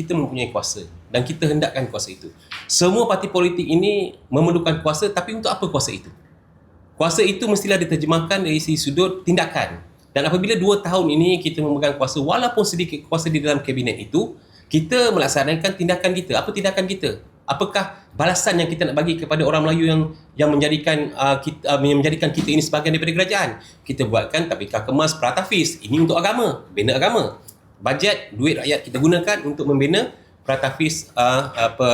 kita mempunyai kuasa dan kita hendakkan kuasa itu. Semua parti politik ini memerlukan kuasa tapi untuk apa kuasa itu? Kuasa itu mestilah diterjemahkan dari segi sudut tindakan. Dan apabila dua tahun ini kita memegang kuasa walaupun sedikit kuasa di dalam kabinet itu, kita melaksanakan tindakan kita. Apa tindakan kita? Apakah balasan yang kita nak bagi kepada orang Melayu yang yang menjadikan uh, kita, uh, menjadikan kita ini sebahagian daripada kerajaan? Kita buatkan tabika kemas pratafis. Ini untuk agama, bina agama bajet duit rakyat kita gunakan untuk membina pratafis uh, apa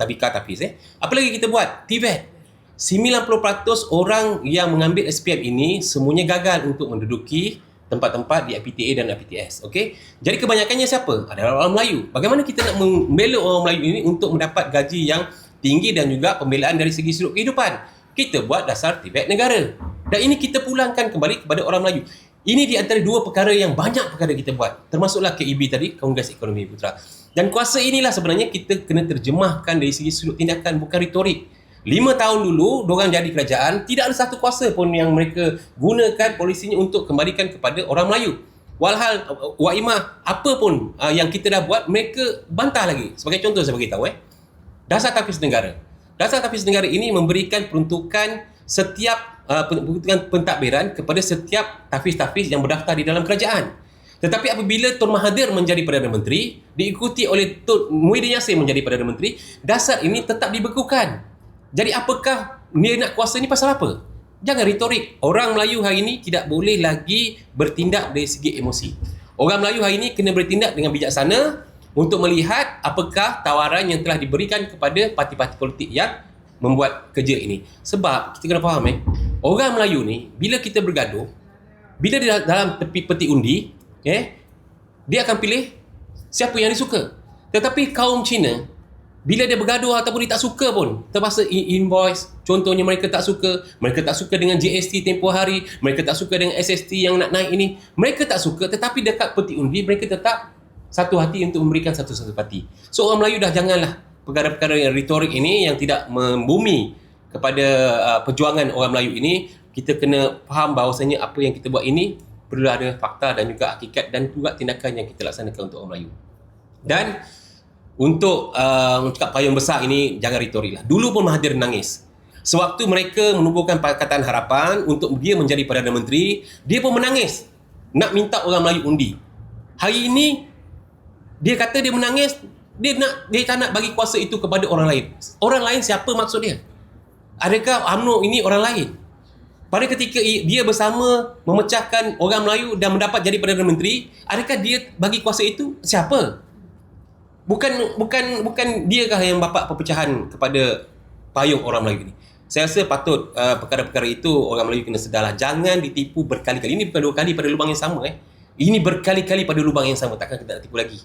tabika tafis eh. Apa lagi kita buat? TVET. 90% orang yang mengambil SPM ini semuanya gagal untuk menduduki tempat-tempat di IPTA dan IPTS okey? Jadi kebanyakannya siapa? Adalah orang Melayu. Bagaimana kita nak membela orang Melayu ini untuk mendapat gaji yang tinggi dan juga pembelaan dari segi sudut kehidupan? Kita buat dasar TVET negara. Dan ini kita pulangkan kembali kepada orang Melayu ini di antara dua perkara yang banyak perkara kita buat. Termasuklah KEB tadi, Kongres Ekonomi Putra. Dan kuasa inilah sebenarnya kita kena terjemahkan dari segi sudut tindakan, bukan retorik. Lima tahun dulu, diorang jadi kerajaan, tidak ada satu kuasa pun yang mereka gunakan polisinya untuk kembalikan kepada orang Melayu. Walhal, Wak Imah, apa pun uh, yang kita dah buat, mereka bantah lagi. Sebagai contoh saya beritahu, eh. Dasar Tafis Negara. Dasar Tafis Negara ini memberikan peruntukan setiap uh, pentadbiran kepada setiap tafis-tafis yang berdaftar di dalam kerajaan. Tetapi apabila Tun Mahathir menjadi Perdana Menteri, diikuti oleh Tun Muhyiddin Yassin menjadi Perdana Menteri, dasar ini tetap dibekukan. Jadi apakah dia nak kuasa ni pasal apa? Jangan retorik. Orang Melayu hari ini tidak boleh lagi bertindak dari segi emosi. Orang Melayu hari ini kena bertindak dengan bijaksana untuk melihat apakah tawaran yang telah diberikan kepada parti-parti politik yang membuat kerja ini. Sebab kita kena faham eh, orang Melayu ni bila kita bergaduh, bila dia dalam tepi peti undi, eh, dia akan pilih siapa yang dia suka. Tetapi kaum Cina bila dia bergaduh ataupun dia tak suka pun terpaksa invoice contohnya mereka tak suka mereka tak suka dengan GST tempoh hari mereka tak suka dengan SST yang nak naik ini mereka tak suka tetapi dekat peti undi mereka tetap satu hati untuk memberikan satu-satu parti so orang Melayu dah janganlah perkara-perkara yang retorik ini yang tidak membumi kepada uh, perjuangan orang Melayu ini kita kena faham bahawasanya apa yang kita buat ini perlu ada fakta dan juga hakikat dan juga tindakan yang kita laksanakan untuk orang Melayu. Dan untuk uh, cakap payung besar ini jangan retorik lah. Dulu pun Mahathir nangis sewaktu mereka menubuhkan Pakatan Harapan untuk dia menjadi Perdana Menteri dia pun menangis. Nak minta orang Melayu undi. Hari ini dia kata dia menangis dia nak dia tak nak bagi kuasa itu kepada orang lain. Orang lain siapa maksud dia? Adakah UMNO ini orang lain? Pada ketika dia bersama memecahkan orang Melayu dan mendapat jadi Perdana Menteri, adakah dia bagi kuasa itu siapa? Bukan bukan bukan diakah yang bapa perpecahan kepada payung orang Melayu ini. Saya rasa patut uh, perkara-perkara itu orang Melayu kena sedarlah. Jangan ditipu berkali-kali. Ini bukan dua kali pada lubang yang sama eh. Ini berkali-kali pada lubang yang sama. Takkan kita nak tipu lagi.